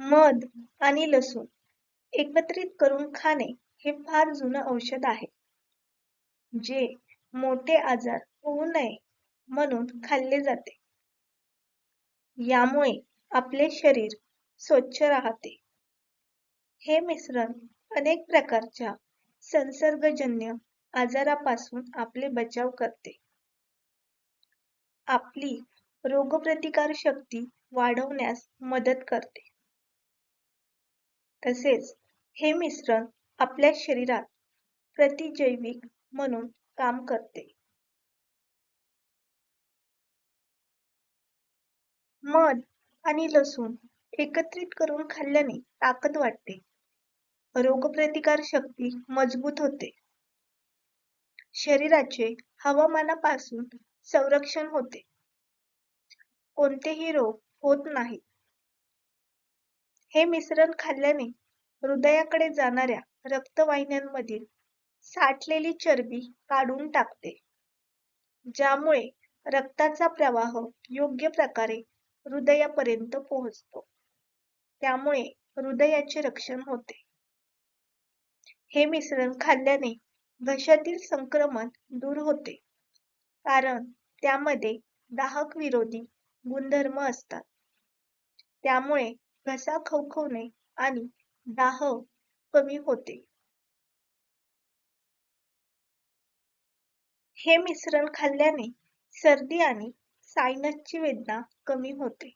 मध आणि लसूण एकत्रित करून खाणे हे फार जुनं औषध आहे. जे मोठे आजार होऊ नये म्हणून खाल्ले जाते. यामुळे आपले शरीर स्वच्छ राहते. हे मिश्रण अनेक प्रकारच्या संसर्गजन्य आजारापासून आपले बचाव करते. आपली रोगप्रतिकार शक्ती वाढवण्यास मदत करते. तसेच हे मिश्रण आपल्या शरीरात प्रतिजैविक म्हणून काम करते. मध आणि लसूण एकत्रित करून खाल्ल्याने ताकद वाटते रोगप्रतिकार शक्ती मजबूत होते. शरीराचे हवामानापासून संरक्षण होते. कोणतेही रोग होत नाही हे मिश्रण खाल्ल्याने हृदयाकडे जाणाऱ्या रक्तवाहिन्यांमधील साठलेली चरबी काढून टाकते ज्यामुळे रक्ताचा प्रवाह योग्य प्रकारे हृदयापर्यंत पोहोचतो. त्यामुळे हृदयाचे रक्षण होते. हे मिश्रण खाल्ल्याने घशातील संक्रमण दूर होते कारण त्यामध्ये दाहक विरोधी गुणधर्म असतात. त्यामुळे घसा खवखवणे आणि दाह कमी होते. हे मिश्रण खाल्ल्याने सर्दी आणि सायनसची वेदना कमी होते.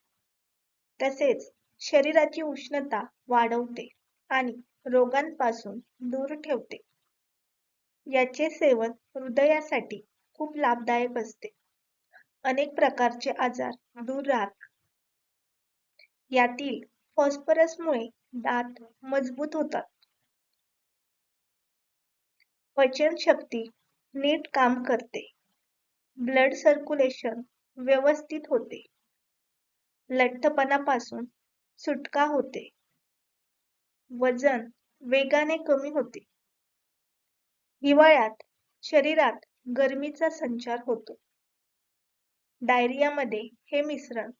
तसेच शरीराची उष्णता वाढवते आणि रोगांपासून दूर ठेवते. याचे सेवन हृदयासाठी खूप लाभदायक असते. अनेक प्रकारचे आजार दूर राहतात. यातील फॉस्फरसमुळे दात मजबूत होतात. पचनशक्ती नीट काम करते. ब्लड सर्क्युलेशन व्यवस्थित होते. लठ्ठपणापासून सुटका होते. वजन वेगाने कमी होते. हिवाळ्यात शरीरात गरमीचा संचार होतो. डायरियामध्ये हे मिश्रण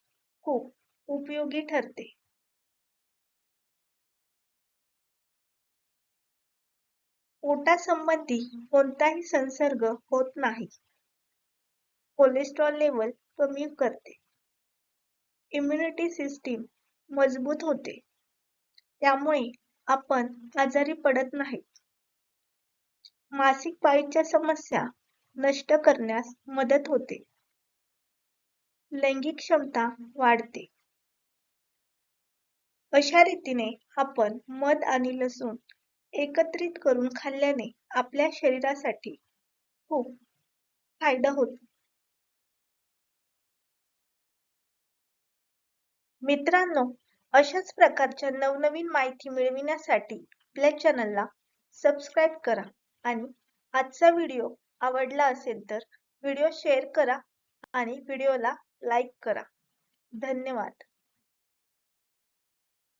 खूप उपयोगी ठरते. पोटासंबंधी कोणताही संसर्ग होत नाही. कोलेस्ट्रॉल लेवल कमी करते. इम्युनिटी सिस्टीम मजबूत होते. त्यामुळे आपण आजारी पडत नाही. मासिक पाळीच्या समस्या नष्ट करण्यास मदत होते. लैंगिक क्षमता वाढते. अशा रीतीने आपण मध आणि लसूण एकत्रित करून खाल्ल्याने आपल्या शरीरासाठी खूप फायदा होतो. मित्रांनो अशाच प्रकारच्या नवनवीन माहिती मिळविण्यासाठी आपल्या चॅनलला सबस्क्राईब करा आणि आजचा व्हिडिओ आवडला असेल तर व्हिडिओ शेअर करा आणि व्हिडिओला लाईक करा. धन्यवाद.